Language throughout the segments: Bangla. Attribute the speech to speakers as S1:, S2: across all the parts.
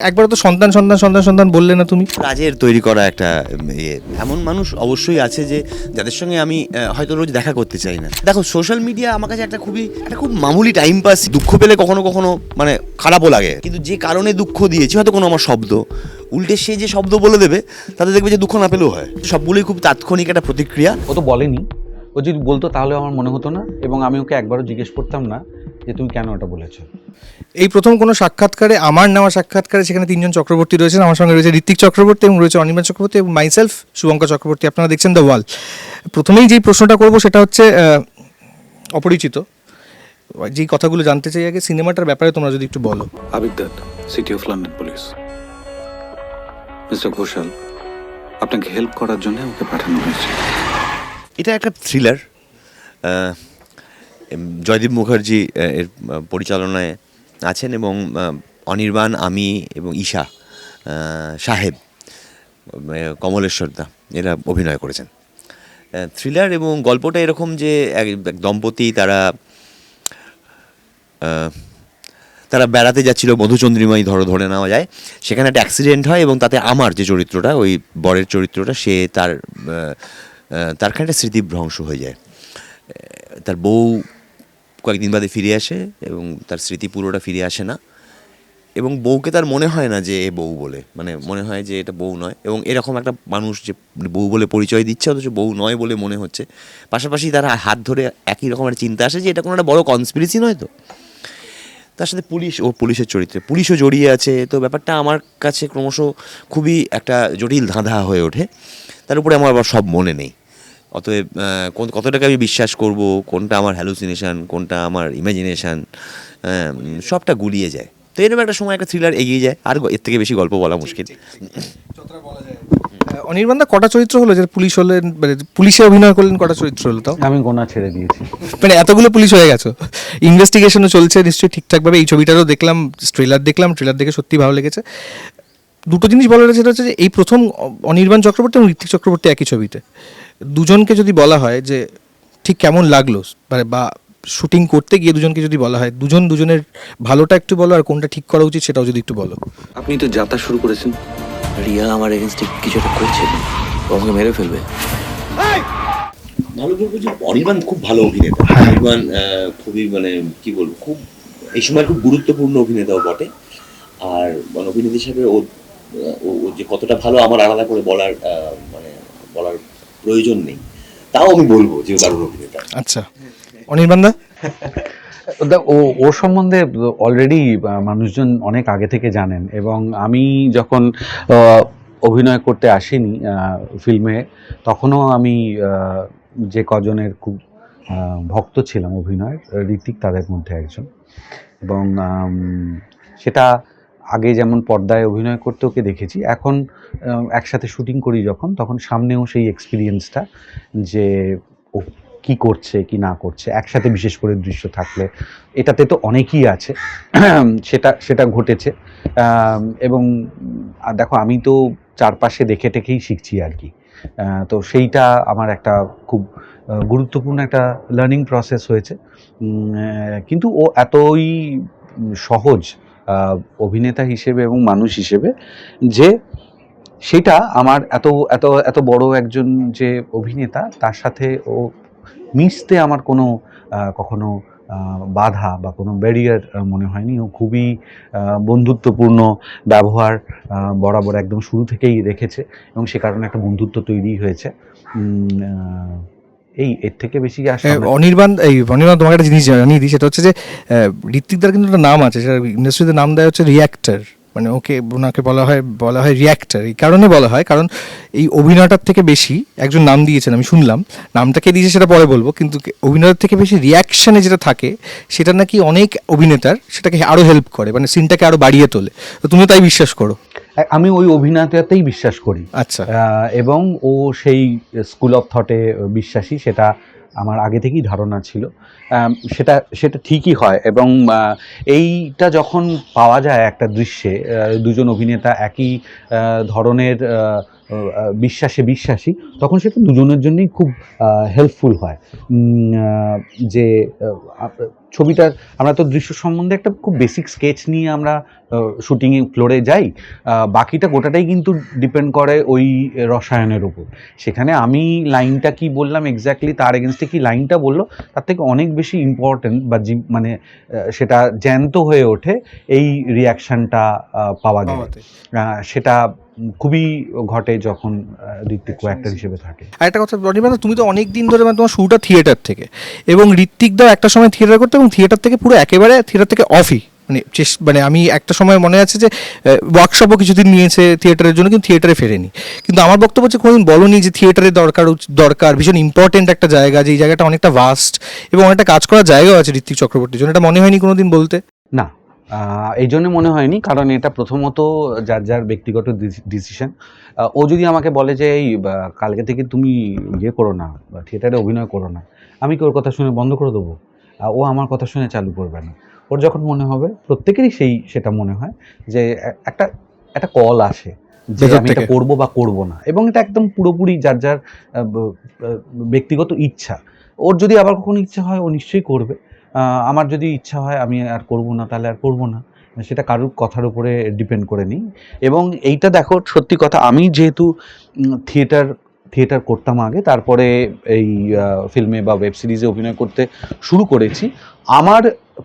S1: একবার তো সন্তান সন্তান সন্তান সন্তান বললে না তুমি?
S2: কাজের তৈরি করা একটা ইয়ে। এমন মানুষ অবশ্যই আছে যে যাদের সঙ্গে আমি হয়তো রোজ দেখা করতে চাই না। দেখো সোশ্যাল মিডিয়া আমার কাছে একটা খুবই একটা খুব মামুলি টাইম পাস দুঃখ পেলে কখনো কখনো মানে খারাপও লাগে। কিন্তু যে কারণে দুঃখ দিয়েছি হয়তো কোনো আমার শব্দ উল্টে সে যে শব্দ বলে দেবে তাতে দেখবে যে দুঃখ না পেলেও হয়। সবগুলোই খুব তাৎক্ষণিক একটা প্রতিক্রিয়া।
S3: ও তো বলেনি। ও যদি বলতো তাহলে আমার মনে হতো না এবং আমি ওকে একবারও জিজ্ঞেস করতাম না। যে তুমি কেন ওটা বলেছ?
S1: এই প্রথম কোনো সাক্ষাৎকারে আমার নেওয়া সাক্ষাৎকারে সেখানে তিনজন চক্রবর্তী রয়েছেন। আমার সঙ্গে রয়েছে ঋত্বিক চক্রবর্তী এবং রয়েছে অনির্বাণ চক্রবর্তী এবং মাইসেলফ শুভঙ্কর চক্রবর্তী। আপনারা দেখছেন দ্য ওয়াল প্রথমেই যেই প্রশ্নটা করব সেটা হচ্ছে অপরিচিত। যেই কথাগুলো জানতে চাই আগে সিনেমাটার ব্যাপারে তোমরা যদি একটু বলো।
S4: Dutta city of London police mister Ghoshal আপনাকে হেল্প করার জন্য ওকে পাঠানো হয়েছে।
S2: এটা একটা থ্রিলার জয়দীপ মুখার্জি এর পরিচালনায় আছেন এবং অনির্বাণ, আমি এবং ঈশা সাহেব কমলেশ্বর দা, এরা অভিনয় করেছেন। থ্রিলার এবং গল্পটা এরকম যে এক দম্পতি তারা তারা বেড়াতে যাচ্ছিল মধুচন্দ্রিমাই ধরো, ধরে নেওয়া যায়। সেখানে একটা অ্যাক্সিডেন্ট হয় এবং তাতে আমার যে চরিত্রটা, ওই বরের চরিত্রটা, সে তার তার খানিকটা স্মৃতিভ্রংশ হয়ে যায়। তার বউ কয়েকদিন বাদে ফিরে আসে এবং তার স্মৃতি পুরোটা ফিরে আসে না। এবং বউকে তার মনে হয় না যে এ বউ বলে মানে মনে হয় যে এটা বউ নয়। এবং এরকম একটা মানুষ যে বউ বলে পরিচয় দিচ্ছে, অথচ বউ নয় বলে মনে হচ্ছে। পাশাপাশি তারা হাত ধরে একই রকমের চিন্তা আসে যে এটা কোনো একটা বড় কনস্পিরেসি নয় তো। তার সাথে পুলিশ, ও পুলিশের চরিত্রে, পুলিশও জড়িয়ে আছে। তো ব্যাপারটা আমার কাছে ক্রমশ খুবই একটা জটিল ধাঁধা হয়ে ওঠে। তার উপরে আমার আবার সব মনে নেই। অতএব কোন- কতটাকে আমি বিশ্বাস করব? কোনটা আমার হ্যালুসিনেশন কোনটা আমার ইমাজিনেশন সবটা গুলিয়ে যায়। তো এরকম একটা সময় একটা থ্রিলার এগিয়ে যায়। আর এর থেকে বেশি গল্প বলা মুশকিল।
S1: আহ, অনির্বাণ দা কটা চরিত্র হলো? যে পুলিশ হলেন মানে পুলিশে অভিনয় করলেন কটা চরিত্র হলো তাও?
S3: আমি গোনা ছেড়ে দিয়েছি।
S1: মানে এতগুলো পুলিশ হয়ে গেছো। ইনভেস্টিগেশনও চলছে নিশ্চয়ই ঠিকঠাকভাবে। এই ছবিটারও দেখলাম ট্রেলার দেখলাম ট্রেলার দেখে সত্যি ভালো লেগেছে। দুটো জিনিস বলার আছে সেটা হচ্ছে যে এই প্রথম অনির্বাণ চক্রবর্তী এবং ঋত্বিক চক্রবর্তী একই ছবিতে। দুজনকে যদি বলা হয় যে ঠিক কেমন লাগল মানে বা শুটিং করতে গিয়ে দুজনকে যদি বলা হয় দুজন দুজনের ভালোটা একটু বলো আর কোনটা ঠিক করা উচিত সেটাও যদি একটু বলো।
S4: আপনি তো যাত্রা শুরু করেছেন।
S5: রিয়া আমার এগেনস্টে কিছু একটা করছে। ও আমাকে মেরে ফেলবে।
S2: ভালো বলব যে অনির্বাণ খুব ভালো অভিনেতা। অনির্বাণ খুবই মানে কি বলব খুব এই সময় খুব গুরুত্বপূর্ণ অভিনেতাও বটে। আর মানে অভিনেতা হিসেবে ও যে কতটা ভালো আমার আলাদা করে বলার মানে বলার প্রয়োজন নেই। তাও আমি বলব যে দারুণ অভিনেতা।
S1: আচ্ছা। অনির্বাণ দা
S3: দা- ও ওর সম্বন্ধে অলরেডি মানুষজন অনেক আগে থেকে জানেন এবং আমি যখন অভিনয় করতে আসিনি ফিল্মে তখনও আমি যে কজনের খুব ভক্ত ছিলাম অভিনয়ের ঋতিক তাদের মধ্যে একজন এবং সেটা আগে যেমন পর্দায় অভিনয় করতে ওকে দেখেছি, এখন একসাথে শুটিং করি যখন, তখন সামনেও সেই এক্সপিরিয়েন্সটা যে ও কি করছে, কি না করছে, একসাথে বিশেষ করে দৃশ্য থাকলে। এটাতে তো অনেকই আছে, সেটা সেটা ঘটেছে। এবং দেখো, আমি তো চারপাশে দেখে টেকেই শিখছি আর কি। তো সেইটা আমার একটা খুব গুরুত্বপূর্ণ একটা লার্নিং প্রসেস হয়েছে। কিন্তু ও এতই সহজ অভিনেতা হিসেবে এবং মানুষ হিসেবে যে সেটা আমার এত এত এত বড় একজন যে অভিনেতা, তার সাথে ও মিশতে আমার কোনো কখনো বাধা বা কোনো ব্যারিয়ার মনে হয়নি। ও খুবই বন্ধুত্বপূর্ণ ব্যবহার বরাবর একদম শুরু থেকেই রেখেছে এবং সে কারণে একটা বন্ধুত্ব তৈরি হয়েছে। এই এর থেকে বেশি
S1: অনির্বাণ এই অনির্বাণ তোমাকে একটা জিনিস জানিয়ে দিই সেটা হচ্ছে যে ঋত্বিকদার কিন্তু একটা নাম আছে সেটা ইন্ডাস্ট্রিতে নাম দেওয়া হচ্ছে রিয়াক্টার মানে ওকে ওনাকে বলা হয় বলা হয় রিয়াক্টার এই কারণে বলা হয় কারণ এই অভিনয়টার থেকে বেশি একজন নাম দিয়েছেন আমি শুনলাম। নামটা কে দিয়েছে সেটা পরে বলব কিন্তু অভিনয়ের থেকে বেশি রিয়াকশানে যেটা থাকে সেটা নাকি অনেক অভিনেতার সেটাকে আরও হেল্প করে মানে সিনটাকে আরও বাড়িয়ে তোলে। তো তুমিও তাই বিশ্বাস করো?
S3: আমি ওই অভিনেতাতেই বিশ্বাস করি।
S1: আচ্ছা।
S3: এবং ও সেই স্কুল অফ থটে বিশ্বাসী সেটা আমার আগে থেকেই ধারণা ছিল। সেটা সেটা ঠিকই হয় এবং এইটা যখন পাওয়া যায় একটা দৃশ্যে দুজন অভিনেতা একই ধরনের বিশ্বাসে বিশ্বাসী, তখন সেটা দুজনের জন্যই খুব হেল্পফুল হয়। যে ছবিটার, আমরা তো দৃশ্য সম্বন্ধে একটা খুব বেসিক স্কেচ নিয়ে আমরা শুটিং ফ্লোরে যাই বাকিটা গোটাটাই কিন্তু ডিপেন্ড করে ওই রসায়নের উপর। সেখানে আমি লাইনটা কি বললাম এক্স্যাক্টলি তার এগেনস্টে কি লাইনটা বলল, তার থেকে অনেক বেশি ইম্পর্টেন্ট বা জি মানে সেটা জ্যান্ত হয়ে ওঠে এই রিয়াকশনটা পাওয়া গেলে। সেটা খুবই ঘটে যখন ঋত্বিক অ্যাক্টর হিসেবে থাকে।
S1: আর একটা কথা অনির্বাণ তুমি তো অনেক দিন ধরে মানে তোমার শুরুটা থিয়েটার থেকে এবং ঋত্বিক দাও একটা সময় থিয়েটার করতে এবং থিয়েটার থেকে পুরো একেবারে থিয়েটার থেকে অফই মানে মানে আমি একটা সময় মনে আছে যে ওয়ার্কশপও কিছুদিন নিয়েছে থিয়েটারের জন্য, কিন্তু থিয়েটারে ফেরেনি। কিন্তু আমার বক্তব্য হচ্ছে কোনোদিন বলনি যে থিয়েটারের দরকার দরকার, ভীষণ ইম্পর্টেন্ট একটা জায়গা, যে এই জায়গাটা অনেকটা ভাস্ট এবং অনেকটা কাজ করার জায়গাও আছে ঋত্বিক চক্রবর্তীর জন্য। এটা মনে হয়নি কোনোদিন বলতে?
S3: না। এই জন্য মনে হয়নি, কারণ এটা প্রথমত যার যার ব্যক্তিগত ডিসিশন ও যদি আমাকে বলে যে, এই কালকে থেকে তুমি ইয়ে করো না থিয়েটারে অভিনয় করো না, আমি কি ওর কথা শুনে বন্ধ করে দেবো? ও আমার কথা শুনে চালু করবে না। ওর যখন মনে হবে প্রত্যেকেরই সেই সেটা মনে হয় যে একটা একটা কল আসে যে আমি এটা করব বা করব না। এবং এটা একদম পুরোপুরি যার যার ব্যক্তিগত ইচ্ছা। ওর যদি আবার কখনো ইচ্ছা হয় ও নিশ্চয়ই করবে। আমার যদি ইচ্ছা হয় আমি আর করব না তাহলে আর করব না। সেটা কারুর কথার উপরে ডিপেন্ড করে নিই। এবং এইটা দেখো সত্যি কথা আমি যেহেতু থিয়েটার থিয়েটার করতাম আগে তারপরে এই ফিল্মে বা ওয়েব সিরিজে অভিনয় করতে শুরু করেছি। আমার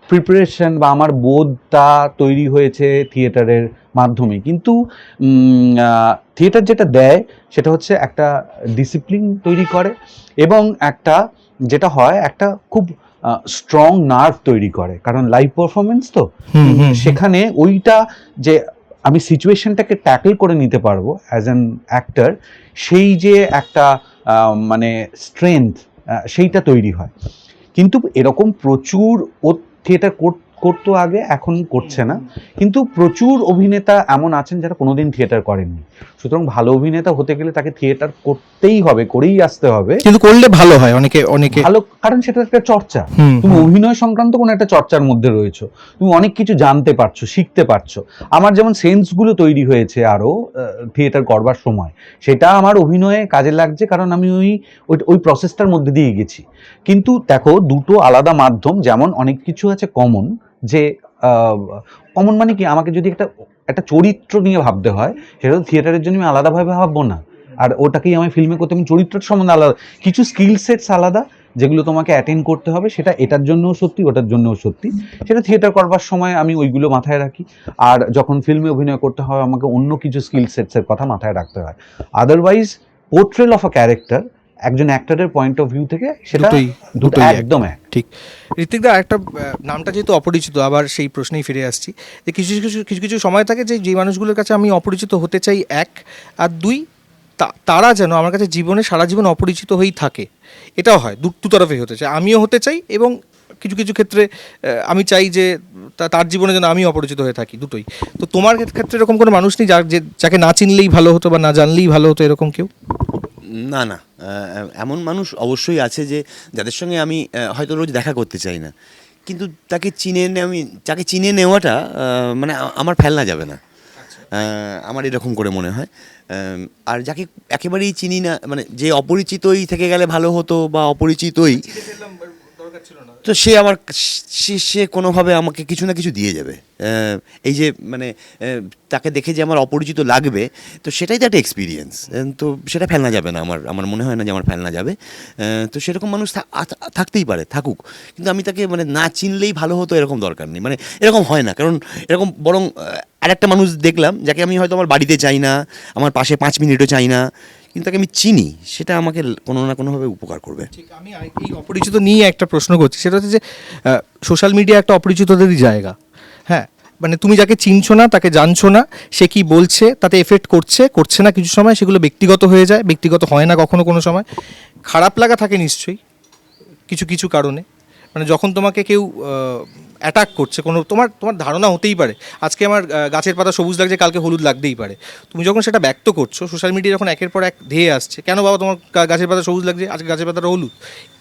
S3: প্রিপারেশন বা আমার বোধটা তৈরি হয়েছে থিয়েটারের মাধ্যমে। কিন্তু থিয়েটার যেটা দেয় সেটা হচ্ছে একটা ডিসিপ্লিন তৈরি করে এবং একটা যেটা হয় একটা খুব স্ট্রং নার্ভ তৈরি করে। কারণ লাইভ পারফরমেন্স তো। সেখানে ওইটা যে আমি সিচুয়েশনটাকে ট্যাকল করে নিতে পারব অ্যাজ অ্যান অ্যাক্টার সেই যে একটা মানে স্ট্রেংথ সেইটা তৈরি হয়। কিন্তু এরকম প্রচুর থিয়েটার করতো আগে এখন করছে না। কিন্তু প্রচুর অভিনেতা এমন আছেন যারা কোনোদিন থিয়েটার করেননি। সুতরাং ভালো অভিনেতা হতে গেলে তাকে থিয়েটার করতেই হবে করেই আসতে হবে।
S1: কিন্তু করলে ভালো হয় অনেকে অনেকে।
S3: ভালো কারণ সেটা একটা চর্চা। তুমি অভিনয় সংক্রান্ত কোনো একটা চর্চার মধ্যে রয়েছো। তুমি অনেক কিছু জানতে পারছ শিখতে পারছ। আমার যেমন সেন্সগুলো তৈরি হয়েছে আরও থিয়েটার করবার সময় সেটা আমার অভিনয়ে কাজে লাগছে কারণ আমি ওই ওই- ওই প্রসেসটার মধ্যে দিয়ে গেছি। কিন্তু দেখো দুটো আলাদা মাধ্যম যেমন অনেক কিছু আছে কমন যে কমন মানে কি? আমাকে যদি একটা একটা চরিত্র নিয়ে ভাবতে হয়, সেটা থিয়েটারের জন্য আমি আলাদাভাবে ভাববো না। আর ওটাকেই আমি ফিল্মে করতে, আমি চরিত্রের সম্বন্ধে আলাদা। কিছু স্কিল সেটস আলাদা, যেগুলো তোমাকে অ্যাটেন্ড করতে হবে, সেটা এটার জন্যও সত্যি, ওটার জন্যও সত্যি। সেটা থিয়েটার করবার সময় আমি ওইগুলো মাথায় রাখি। আর যখন ফিল্মে অভিনয় করতে হয়, আমাকে অন্য কিছু স্কিল সেটসের কথা মাথায় রাখতে হয়। Otherwise portrayal of a character একজন অ্যাক্টরের পয়েন্ট অফ ভিউ থেকে সেটা
S1: দুটোই
S3: দুটো
S1: দুটোই
S3: একদম এক।
S1: ঠিক। ঋত্বিক দা একটা নামটা যেহেতু অপরিচিত আবার সেই প্রশ্নেই ফিরে আসছি। যে কিছু কিছু কিছু কিছু সময় থাকে যে যে মানুষগুলোর কাছে আমি অপরিচিত হতে চাই এক আর দুই তারা যেন আমার কাছে জীবনে সারা জীবন অপরিচিত হয়েই থাকে। এটাও হয় দু তরফেই হতে চাই আমিও হতে চাই এবং কিছু কিছু ক্ষেত্রে আমি চাই যে তার জীবনে যেন আমি অপরিচিত হয়ে থাকি দুটোই। তো তোমার ক্ষেত্রে এরকম কোনো মানুষ নেই যার যাকে না চিনলেই ভালো হতো বা না জানলেই ভালো হতো এরকম কেউ?
S2: না না এমন মানুষ অবশ্যই আছে যে যাদের সঙ্গে আমি হয়তো রোজ দেখা করতে চাই না। কিন্তু তাকে চিনে আমি তাকে চিনে নেওয়াটা মানে আমার ফেলনা যাবে না। আমার এরকম করে মনে হয়। আর যাকে একেবারেই চিনি না মানে যে অপরিচিতই থেকে গেলে ভালো হতো বা অপরিচিতই তো সে আমার সে সে কোনোভাবে আমাকে কিছু না কিছু দিয়ে যাবে। এই যে মানে তাকে দেখে যে আমার অপরিচিত লাগবে, তো সেটাই তো একটা এক্সপিরিয়েন্স তো সেটা ফেলনা যাবে না আমার আমার মনে হয় না যে আমার ফেলনা যাবে। তো সেরকম মানুষ থাকতেই পারে, থাকুক। কিন্তু আমি তাকে মানে না চিনলেই ভালো হতো এরকম দরকার নেই। মানে এরকম হয় না, কারণ এরকম বরং আর একটা মানুষ দেখলাম, যাকে আমি হয়তো আমার বাড়িতে চাই না, আমার পাশে পাঁচ মিনিটও চাই না। কিন্তু তাকে আমি চিনি, সেটা আমাকে কোনো না কোনোভাবে উপকার করবে।
S1: ঠিক, আমি এই অপরিচিত নিয়ে একটা প্রশ্ন করছি, সেটা হচ্ছে যে সোশ্যাল মিডিয়া একটা অপরিচিতদেরই জায়গা। হ্যাঁ মানে তুমি যাকে চিনছো না, তাকে জানছো না, সে কি বলছে, তাতে এফেক্ট করছে করছে না কিছু সময়, সেগুলো ব্যক্তিগত হয়ে যায়, ব্যক্তিগত হয় না কখনো কোনো সময়। খারাপ লাগা থাকে নিশ্চয়ই, কিছু কিছু কারণে। মানে যখন তোমাকে কেউ অ্যাটাক করছে কোনো তোমার তোমার ধারণা হতেই পারে। আজকে আমার গাছের পাতা সবুজ লাগছে কালকে হলুদ লাগতেই পারে। তুমি যখন সেটা ব্যক্ত করছ সোশ্যাল মিডিয়া যখন একের পর এক ধেয়ে আসছে কেন বাবা তোমার গাছের পাতা সবুজ লাগছে আজকে গাছের পাতাটা হলুদ?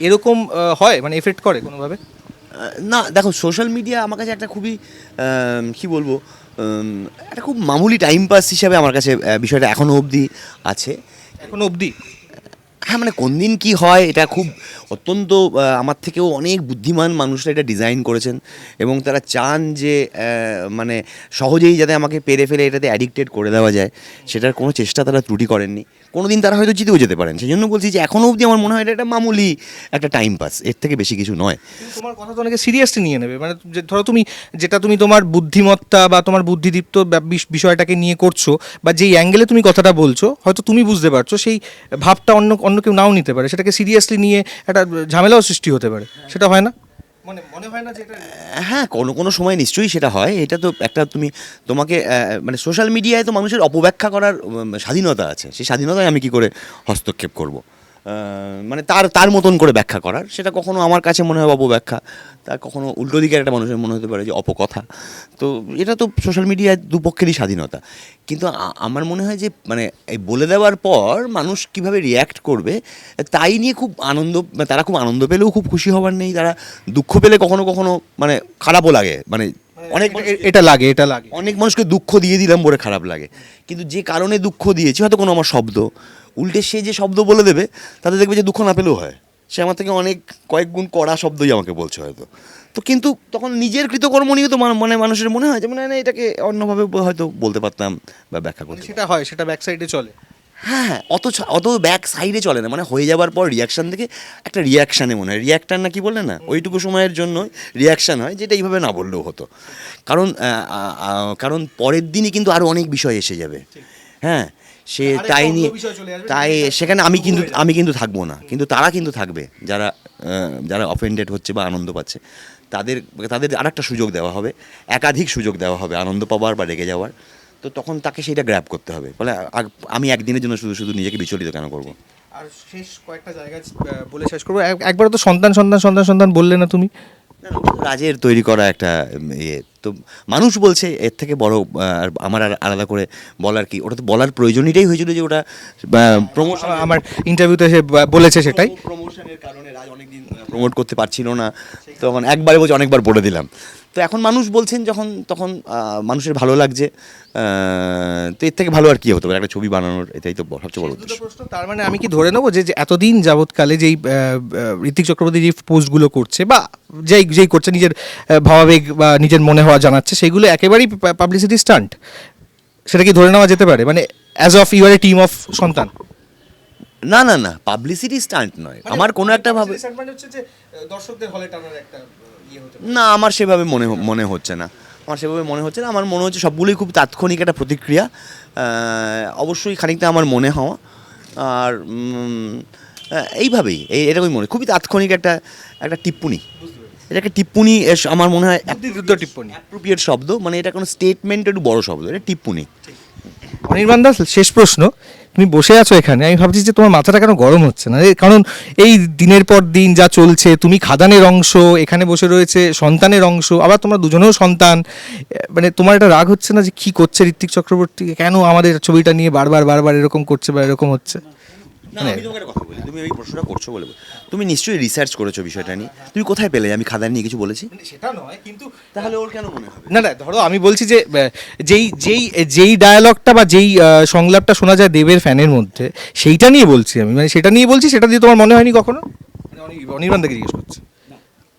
S1: এরকম হয়? মানে এফেক্ট করে কোনোভাবে?
S2: না দেখো সোশ্যাল মিডিয়া আমার কাছে একটা খুবই কি বলব একটা খুব মামুলি টাইম পাস হিসাবে আমার কাছে বিষয়টা এখনও অবধি আছে।
S1: এখনও অবধি?
S2: হ্যাঁ মানে কোন দিন কী হয়, এটা খুব অত্যন্ত আমার থেকেও অনেক বুদ্ধিমান মানুষরা এটা ডিজাইন করেছেন এবং তারা চান যে মানে সহজেই যাতে আমাকে পেরে ফেলে, এটাতে অ্যাডিক্টেড করে দেওয়া যায়। সেটার কোনো চেষ্টা তারা ত্রুটি করেননি। কোনো দিন তারা হয়তো জিতেও যেতে পারেন। সেই জন্য বলছি যে এখনও অবধি আমার মনে হয় এটা একটা মামুলি একটা টাইম পাস এর থেকে বেশি কিছু নয়।
S1: তোমার কথা তো অনেকে সিরিয়াসলি নিয়ে নেবে। মানে ধরো তুমি, যেটা তুমি তোমার বুদ্ধিমত্তা বা তোমার বুদ্ধিদীপ্ত বিষয়টাকে নিয়ে করছ বা যেই অ্যাঙ্গেলে তুমি কথাটা বলছো, হয়তো তুমি বুঝতে পারছ, সেই ভাবটা অন্য অন্য কেউ নাও নিতে পারে। সেটাকে সিরিয়াসলি নিয়ে একটা ঝামেলাও সৃষ্টি হতে পারে। সেটা হয় না? মানে হ্যাঁ
S2: কোনো কোনো সময় নিশ্চয়ই সেটা হয়। এটা তো একটা তুমি তোমাকে মানে সোশ্যাল মিডিয়ায় তো মানুষের অপব্যাখ্যা করার স্বাধীনতা আছে। সেই স্বাধীনতায় আমি কি করে হস্তক্ষেপ করব? মানে তার তার মতন করে ব্যাখ্যা করার। সেটা কখনো আমার কাছে মনে হয় অপব্যাখ্যা তা কখনো উল্টো দিকের একটা মানুষের মনে হতে পারে যে অপকথা। তো এটা তো সোশ্যাল মিডিয়ায় দুপক্ষেরই স্বাধীনতা। কিন্তু আমার মনে হয় যে মানে এই বলে দেওয়ার পর মানুষ কীভাবে রিয়্যাক্ট করবে তাই নিয়ে খুব আনন্দ মানে তারা খুব আনন্দ পেলেও খুব খুশি হবার নেই। তারা দুঃখ পেলে কখনো কখনো মানে খারাপও লাগে। মানে অনেক
S1: এটা লাগে। এটা লাগে।
S2: অনেক মানুষকে দুঃখ দিয়ে দিলাম বলে খারাপ লাগে। কিন্তু যে কারণে দুঃখ দিয়েছি হয়তো কোনো আমার শব্দ। উল্টে সে যে শব্দ বলে দেবে তাতে দেখবে যে দুঃখ না পেলেও হয়। সে আমার থেকে অনেক কয়েক গুণ কড়া শব্দই আমাকে বলছে হয়তো। তো কিন্তু তখন নিজের কৃতকর্ম নিয়ে তো মানে মানুষের মনে হয় যে মানে না এটাকে অন্যভাবে হয়তো বলতে পারতাম বা ব্যাখ্যা করতে
S1: সেটা হয় সেটা ব্যাক সাইডে চলে।
S2: হ্যাঁ হ্যাঁ অত অত ব্যাক সাইডে চলে না। মানে হয়ে যাবার পর রিয়াকশান থেকে একটা রিয়াকশানে মনে হয়। রিয়াক্টার না কি বললে না? ওইটুকু সময়ের জন্য রিয়াকশান হয় যেটা এইভাবে না বললেও হতো। কারণ কারণ পরের দিনই কিন্তু আরও অনেক বিষয় এসে যাবে। হ্যাঁ সে তাই নিয়ে তাই সেখানে আমি কিন্তু আমি কিন্তু থাকব না। কিন্তু তারা কিন্তু থাকবে। যারা যারা অফেন্ডেড হচ্ছে বা আনন্দ পাচ্ছে তাদের তাদের আরেকটা সুযোগ দেওয়া হবে। একাধিক সুযোগ দেওয়া হবে আনন্দ পাওয়ার বা রেগে যাওয়ার। তো তখন তাকে সেটা গ্র্যাব করতে হবে। বলে আমি একদিনের জন্য শুধু শুধু নিজেকে বিচলিত কেন করব?
S1: আর শেষ কয়েকটা জায়গায় বলে শেষ করব। এক- একবার তো সন্তান সন্তান সন্তান সন্তান বললে না তুমি?
S2: রাজের তৈরি করা একটা ইয়ে তো মানুষ বলছে এর থেকে বড় আর আমার আর আলাদা করে বলার কি ওটা তো বলার প্রয়োজনীয়টাই হয়েছিল যে ওটা প্রমোশন
S1: আমার ইন্টারভিউতে এসে বলেছে সেটাই।
S2: প্রমোশনের কারণে রাজ অনেকদিন প্রমোট করতে পারছিল না। তখন একবারে বলছে অনেকবার বলে দিলাম। তো এখন মানুষ বলছেন যখন তখন মানুষের ভালো লাগছে তো এর থেকে ভালো আর কি হতে পারে? একটা ছবি বানানোর এটাই তো সবচেয়ে বড় উদ্দেশ্য।
S1: প্রশ্ন তার মানে আমি কি ধরে নেব যে এতদিন যাবৎকালে যেই ঋত্বিক চক্রবর্তী যে পোস্টগুলো করছে বা যেই যেই করছে নিজের ভাবাবেগ বা নিজের মনে হওয়া জানাচ্ছে সেগুলো একেবারেই পাবলিসিটি স্টান্ট সেটা কি ধরে নেওয়া যেতে পারে? মানে as of your a team of সন্তান।
S2: না না না পাবলিসিটি স্টান্ট নয়। আমার কোনো একটা ভাবে
S1: দর্শকদের হলে টানার একটা ইয়ে
S2: না আমার সেভাবে মনে মনে হচ্ছে না। আমার সেভাবে মনে হচ্ছে না। আমার মনে হচ্ছে সবগুলোই খুব তাৎক্ষণিক একটা প্রতিক্রিয়া। অবশ্যই খানিকটা আমার মনে হওয়া। আর এইভাবেই এই এরকমই মনে খুবই তাৎক্ষণিক একটা একটা টিপ্পনি। এটা একটা টিপ্পনি আমার মনে হয়
S1: টিপ্পনি।
S2: অ্যাপ্রোপ্রিয়েট শব্দ। মানে এটা কোনো স্টেটমেন্ট একটু বড় শব্দ এটা টিপ্পনি।
S1: অনির্বাণ দাস, শেষ প্রশ্ন, তুমি বসে আছো এখানে, আমি ভাবছি যে তোমার মাথাটা কেন গরম হচ্ছে না? কারণ এই দিনের পর দিন যা চলছে, তুমি খাদানের অংশ, এখানে বসে রয়েছে সন্তানের অংশ, আবার তোমরা দুজনেও সন্তান মানে তোমার এটা রাগ হচ্ছে না যে কি করছে ঋত্বিক চক্রবর্তী কেন আমাদের ছবিটা নিয়ে বারবার বারবার এরকম করছে বা এরকম হচ্ছে?
S2: না আমি তোমাকে কথা বলি তুমি এই প্রশ্নটা করছ বলে তুমি নিশ্চয়ই রিসার্চ করেছ বিষয়টা নিয়ে। তুমি কোথায় পেলে? আমি খাদান নিয়ে কিছু বলেছি?
S1: সেটা নয় কিন্তু
S2: তাহলে ওর কেন মনে হবে?
S1: না না ধরো আমি বলছি যে যেই যেই যেই ডায়ালগটা বা যেই সংলাপটা শোনা যায় দেবের ফ্যানের মধ্যে সেইটা নিয়ে বলছি আমি। মানে সেটা নিয়ে বলছি সেটা দিয়ে তোমার মনে হয়নি কখনো? মানে অনির্বাণ থেকে জিজ্ঞেস করছে।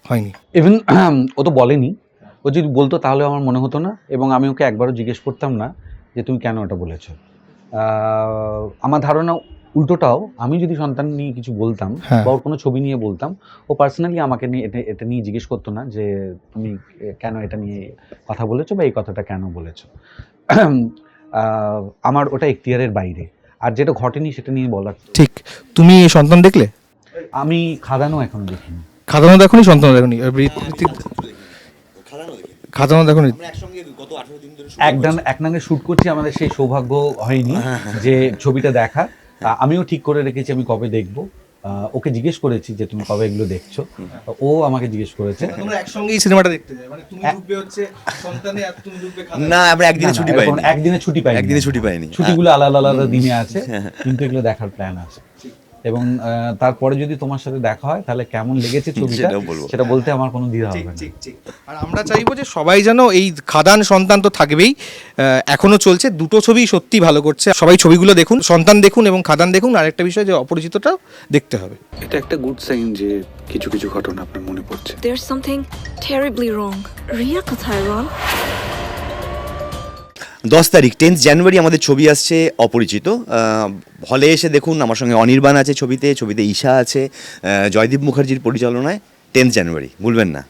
S1: হয়নি।
S3: ইভেন ও তো বলেনি। ও যদি বলতো তাহলে আমার মনে হতো না এবং আমি ওকে একবারও জিজ্ঞেস করতাম না যে তুমি কেন এটা বলেছ। আমার ধারণা উল্টোটাও আমি যদি সন্তান নিয়ে কিছু বলতাম
S1: হ্যাঁ।
S3: বা ওর কোনো ছবি নিয়ে বলতাম ও পার্সোনালি আমাকে নিয়ে এটা এটা নিয়ে জিজ্ঞেস করতো না যে তুমি কেন এটা নিয়ে কথা বলেছ বা এই কথাটা কেন বলেছ? আমার ওটা এখতিয়ারের বাইরে। আর যেটা ঘটেনি সেটা নিয়ে বলার
S1: ঠিক। তুমি সন্তান দেখলে?
S3: আমি খাদানো এখনও দেখিনি।
S1: খাদানো দেখনি সন্তান দেখনি। খাদানো দেখনি।
S2: একসঙ্গে গত আঠারো দিন ধরে
S3: এক ডান এক নাঙ্গে শ্যুট করছি আমাদের সেই সৌভাগ্য হয়নি যে ছবিটা দেখা। আহ, আমিও ঠিক করে রেখেছি আমি কবে দেখব। ওকে জিজ্ঞেস করেছি যে তুমি কবে এগুলো দেখছ। ও আমাকে জিজ্ঞেস করেছে।
S1: তোমরা একসঙ্গেই সিনেমাটা দেখতে যাই মানে তুমি ঢুকবে হচ্ছে সন্তানে আর তুমি ঢুকবে
S2: না আমরা একদিনে ছুটি পাইনি।
S3: একদিনে ছুটি পাইনি।
S2: একদিনে ছুটি পাইনি।
S3: ছুটিগুলো আলাদা আলাদা দিনে আছে কিন্তু এগুলো দেখার প্ল্যান আছে। এবং তারপরে যদি তোমার সাথে দেখা হয় তাহলে কেমন লেগেছে ছবিটা। সেটা বলতে আমার কোনো দ্বিধা হবে না।
S1: ঠিক ঠিক। আর আমরা চাইব যে সবাই যেন এই খাদান সন্তান তো থাকবেই। এখনও চলছে দুটো ছবি সত্যি ভালো করছে। সবাই ছবিগুলো দেখুন সন্তান দেখুন এবং খাদান দেখুন। আর একটা বিষয় যে অপরিচিতটাও দেখতে হবে।
S4: এটা একটা গুড সাইন যে কিছু কিছু ঘটনা আপনার মনে পড়ছে।
S6: There's something terribly wrong. Riya কোথায় রন
S2: দশ তারিখ টেন্থ জানুয়ারি আমাদের ছবি আসছে অপরিচিত। হলে এসে দেখুন, আমার সঙ্গে অনির্বাণ আছে ছবিতে ছবিতে ঈশা আছে জয়দীপ মুখার্জির পরিচালনায় টেন্থ জানুয়ারি ভুলবেন না।